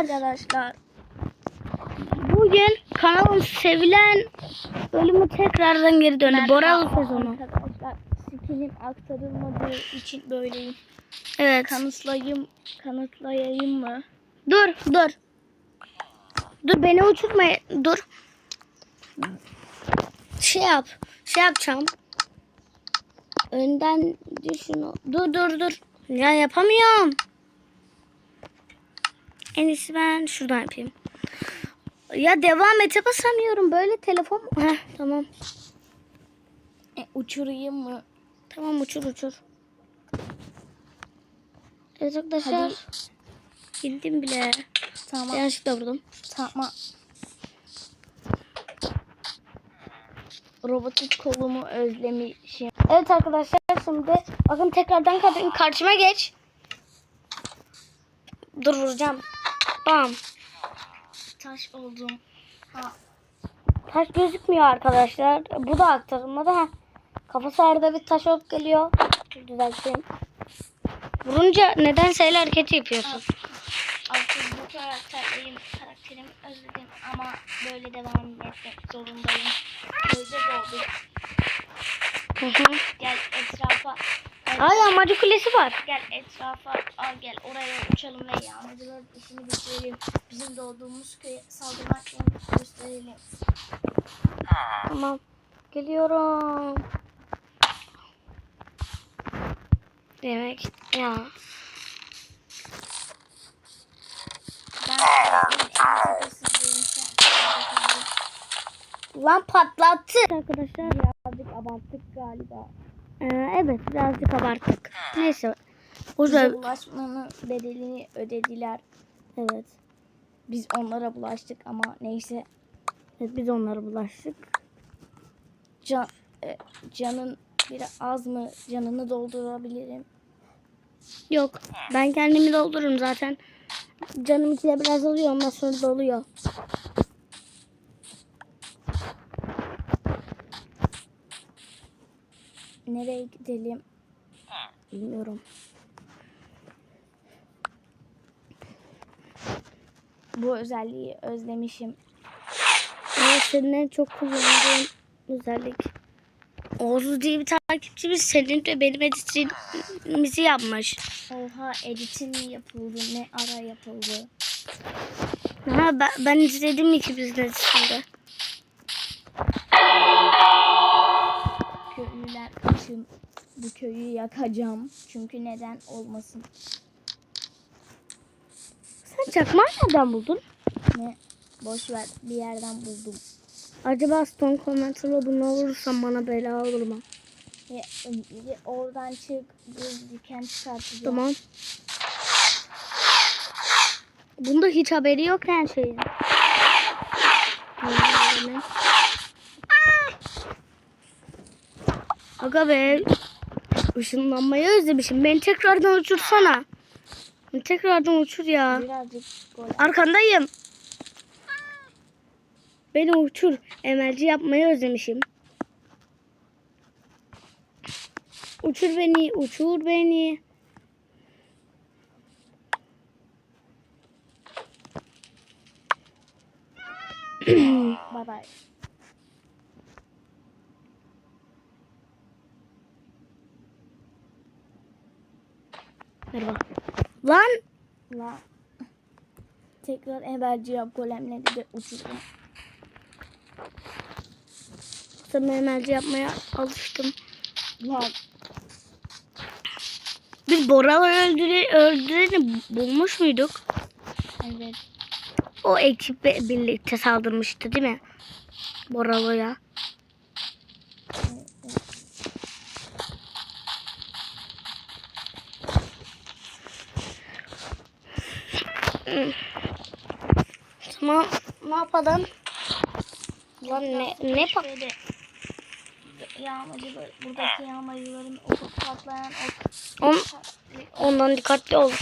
Arkadaşlar. Bugün kanalın sevilen bölümü tekrardan geri döndü. Boralı sezonu. Arkadaşlar skinim aktarılmadığı için böyleyim. Evet. Kanıtlayayım, kanıtlayayım mı? Dur dur. Dur beni uçurma. Dur. Şey yap. Şey yapacağım. Önden düşün. Dur dur dur. Ya yapamıyorum. En iyisi ben şuradan yapayım. Ya devam ete basamıyorum. Böyle telefon. Heh, tamam. E, uçurayım mı? Tamam uçur uçur. Evet arkadaşlar. Hadi. Bildim bile. Tamam. Yanlışlıkla vurdum. Tamam. Robotik kolumu özlemişim. Evet arkadaşlar şimdi bakın tekrardan karşıma geç. Dur vuracağım. Bam. Taş oldum. Ha. Taş gözükmüyor arkadaşlar. Bu da aktarılmadı ha. Kafası arada bir taş olup geliyor. Düzelteyim. Vurunca neden el hareketi yapıyorsun? Artık bu karakterliyim. Karakterimi özledim ama böyle devam etmek zorundayım. Öyle oldu. Hı hı. Gel etrafa. Ay amacı kulesi var. gel etrafa. Al gel oraya uçalım ve yağmacıların işini bitirelim. Bizim doğduğumuz köye saldırmak gösterelim. Tamam. Geliyorum. Demek ya. Lan patlattı. Arkadaşlar Birazcık abarttık galiba. Ee, evet birazcık abarttık. Neyse. O Bize bulaşmanın bedelini ödediler. evet. Biz onlara bulaştık ama neyse. evet. Biz onlara bulaştık. Can, e, canın biraz az mı? Canını doldurabilirim. Yok. Ben kendimi doldururum zaten. Canım içinde biraz oluyor ondan sonra doluyor. Nereye gidelim? Bilmiyorum. Bu özelliği özlemişim. Senin en çok kullandığın özellik. Oğuz diye bir takipçimiz senin ve benim editimizi yapmış. Oha editin mi yapıldı? Ne ara yapıldı? Ha, ben, ben izledim ikimizin editinde. Köylüler kaçın. Bu köyü yakacağım. Çünkü neden olmasın? Sen çakmağı nereden buldun? Ne? Boş ver. Bir yerden buldum. Acaba Stone Commenter'la bunu alırsam bana bela olur mu? Ya, ya, oradan çık. Buz diken çıkartacağım. Tamam. Bunda hiç haberi yok her şeyin. Hemen. Aga be. Işınlanmayı özlemişim. Beni tekrardan uçursana. Beni tekrardan uçur ya. Arkandayım. Beni uçur. Emelci yapmayı özlemişim. Uçur beni, uçur beni. Bay bay. Merhaba. Lan La. Tekrar eberci yap golemleri de uçurdum. sana emelci yapmaya alıştım. Lan. Biz Bora'yı öldüre, öldüreni bulmuş muyduk? Evet. O ekiple birlikte saldırmıştı değil mi? Boralı'ya. Tamam. Ne yapalım? Lan ne ne pa- Şöyle yağmacı buradaki yağmacıların ufuk patlayan o On, ondan dikkatli ol.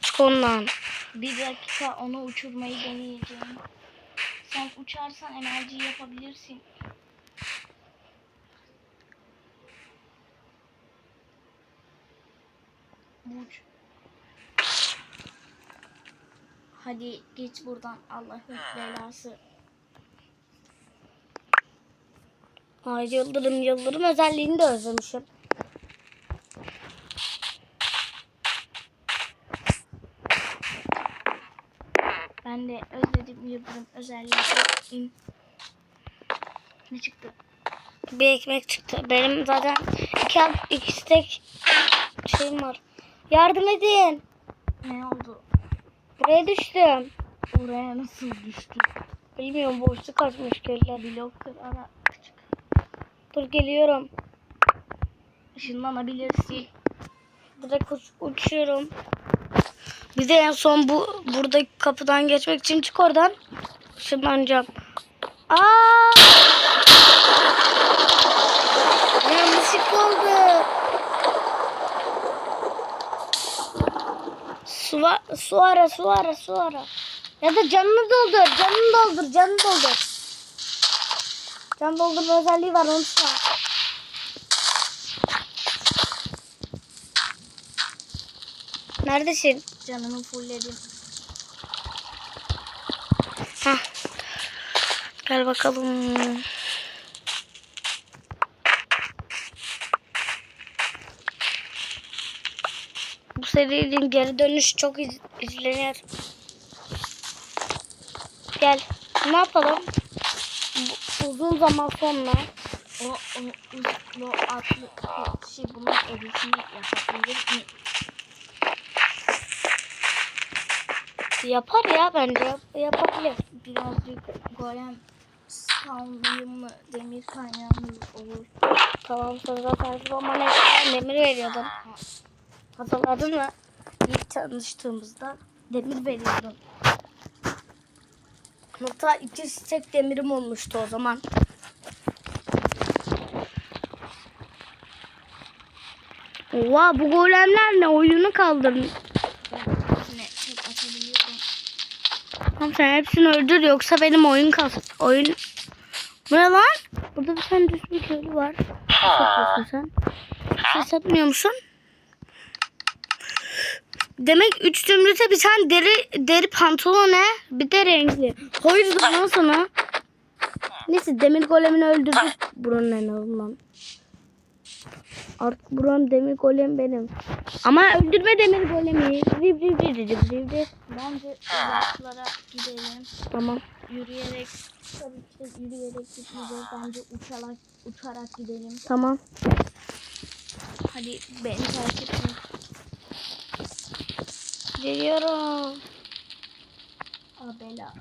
Çık ondan. bir dakika onu uçurmayı deneyeceğim. Sen uçarsan enerji yapabilirsin. Uç. Hadi git buradan Allah'ın belası. Ay Yıldırım Yıldırım özelliğini de özlemişim. Ben de özledim Yıldırım özelliği. Ne çıktı? Bir ekmek çıktı. Benim zaten iki, iki stek şeyim var. Yardım edin. Ne oldu? Buraya düştüm. Oraya nasıl düştü? Bilmiyorum boşluk açmış göller. Blok ara küçük. Dur geliyorum. Işınlanabilirsin. Direkt uç- uçuyorum. Bir de en son bu buradaki kapıdan geçmek için çık oradan. Işınlanacağım. Aa! Yanlışlık oldu. Su, var, su ara, su ara, su ara. Ya da canını doldur, canını doldur, canını doldur. Can doldurma özelliği var, unutma. Neredesin? Canımı fullledim. Heh. Gel bakalım. Serinin geri dönüş çok iz- izlenir. Gel. Ne yapalım? Bu- Uzun zaman sonra O, o uzun adlı kişi bunun editini yapabilir yapar ya bence. Yap- yapabilir. Birazcık golem savunma demir kaynağımız olur. Tamam sonra zaten roman eskiden demir veriyordun. Hatırladın mı? İlk tanıştığımızda demir veriyordun. Hatta iki stek demirim olmuştu o zaman. Oha bu golemler ne? Oyunu atabiliyorum. Tamam sen hepsini öldür yoksa benim oyun kalsın. Oyun... Bu ne lan? Burada bir tane düz bir köylü var. Ne satıyorsun sen? Sen satmıyor musun? Demek üç zümrüte bir tane deri deri pantolon ne? Bir de renkli. Hayır lan sana. Neyse demir golemini öldürdük buranın en azından. Artık buranın demir golem benim. Ama öldürme demir golemi. Riv riv riv riv riv riv. Bence uzaklara gidelim. Tamam. Yürüyerek tabii ki yürüyerek gitmeyeceğiz. Bence uçarak uçarak gidelim. Tamam. Hadi beni takip edin. Geliyorum. Abela.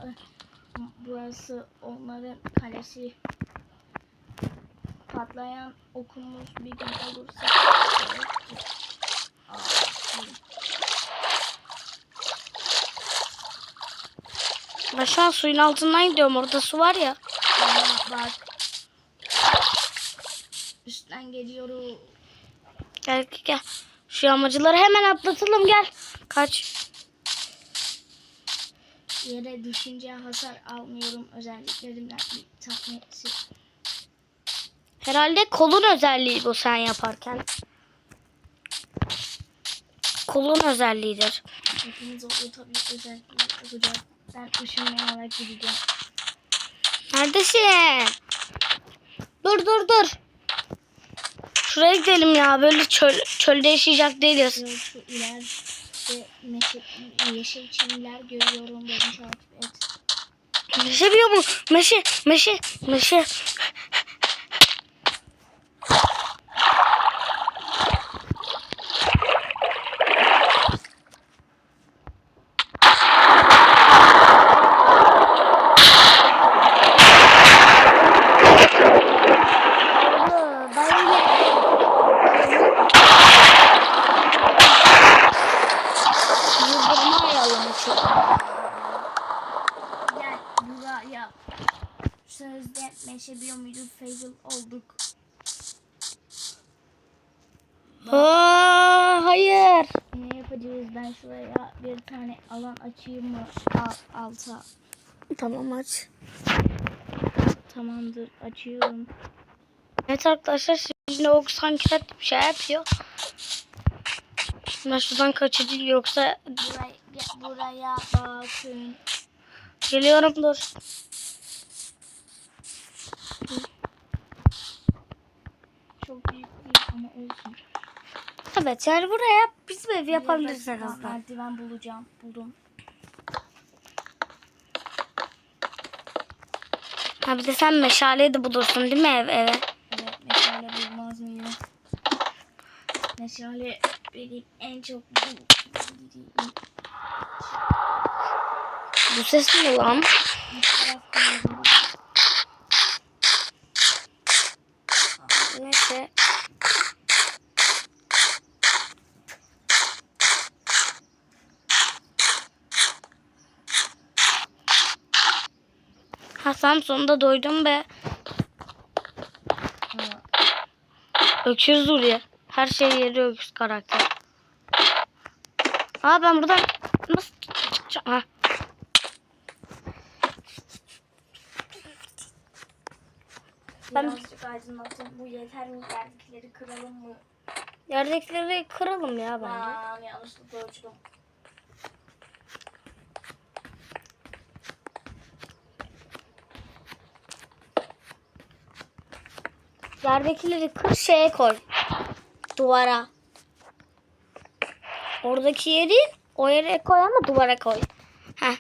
Burası onların kalesi. Patlayan okumuz bir gün olursa. Aa. Ben şu an suyun altından gidiyorum. Orada su var ya. Ama bak. Üstten geliyorum. Gel gel, gel. Şu yamacıları hemen atlatalım gel. Kaç. Yere düşünce hasar almıyorum. Özelliklerimden bir tanesi. Herhalde kolun özelliği bu sen yaparken. Kolun özelliğidir. Hepimiz oluyor tabii özellikle olacak. Ben ışınlanarak gideceğim. Neredesin? Dur dur dur. Şuraya gidelim ya. Böyle çöl, çölde yaşayacak değiliz. Yol ileride meşe, yeşil çimler görüyorum. Beni takip et. Meşe biliyor mu? Meşe, meşe, meşe. Yıldırma ayarlamışım. Gel buraya. Sözde meşe biyomuydu. Fail olduk. Aa, hayır. Ne yapacağız? Ben şuraya bir tane alan açayım mı? Al, alta. Tamam aç. Tamamdır. Açıyorum. Evet arkadaşlar şimdi o sanki bir şey yapıyor. Ben şuradan kaçacağım yoksa Buraya buraya bakın. Geliyorum dur. Çok büyük değil ama olsun. Evet yani buraya bizim evi yapabiliriz en azından. Merdiven bulacağım. Buldum. Ha bir de sen meşaleyi de bulursun değil mi ev eve? Evet meşale bulmaz mıyım? Meşale benim en çok. Bu ses ne lan? Bir tarafta yazılı. Neyse. Hasan sonunda doydum be. Ha, Öküz duruyor. Her şey yeri öküz karakter. Aa ben buradan nasıl çıkacağım? Ha. Ben- Birazcık. Bu yeter mi? Yerdekileri kıralım mı? Yerdekileri kıralım ya bence. Aa, yanlışlıkla ölçtüm. Yerdekileri kır şeye koy. Duvara. Oradaki yeri o yere koy ama duvara koy. Heh.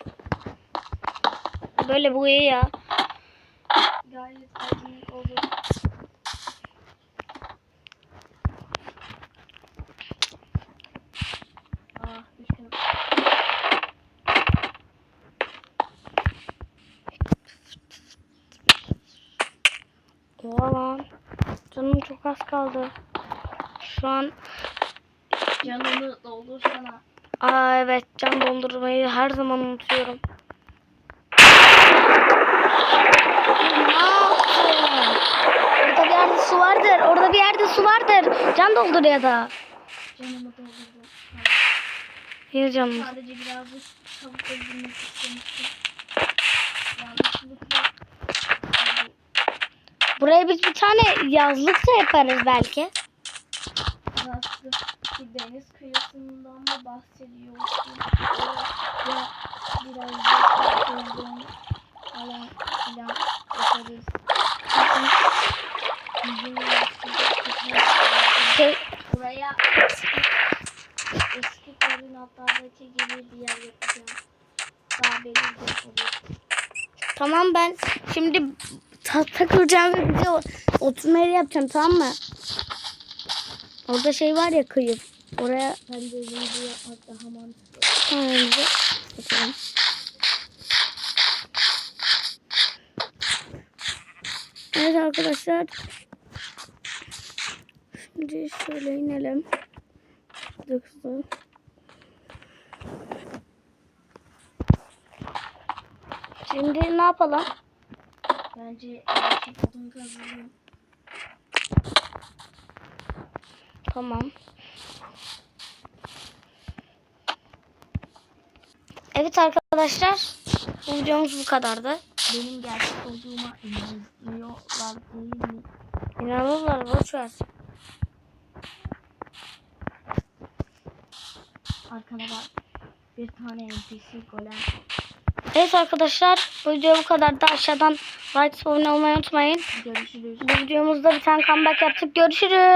Böyle bu iyi ya. Gayet aydınlık oldu. Ah. Oha lan. Canım çok az kaldı. Şu an Canımı doldursana. aa evet can dondurmayı her zaman unutuyorum. Orada bir yerde su vardır. Orada bir yerde su vardır. Can doldur ya da. Canımı doldurdum. Bir canım. Sadece birazcık çabuk öldürmek istemiştim. Yanlışlıkla oldu. Buraya biz bir tane yazlık da yaparız belki. Nasıl bir deniz kıyısından mı bahsediyorsun? Ya biraz da olduğum falan filan yaparız. Bizim yaşlıca Şey, Buraya eski, eski koordinatlardaki gibi bir yer yapacağım. Daha belirgin olur. tamam ben şimdi tahta kuracağım ve bize oturma yeri yapacağım tamam mı? Orada şey var ya kıyı. Oraya Bence video yapmak daha mantıklı. Önce bakalım. Evet arkadaşlar. Şimdi şöyle inelim. Yoksa- Şimdi ne yapalım? Bence odun kazanıyor. Tamam. Evet arkadaşlar. Bu videomuz bu kadardı. Benim gerçek olduğuma inanıyorlar değil mi? İnanırlar boş ver. Arkana bak. Bir tane NPC golem. Evet arkadaşlar bu video bu kadar da aşağıdan like abone olmayı unutmayın. Görüşürüz. Bu videomuzda bir tane comeback yaptık. Görüşürüz.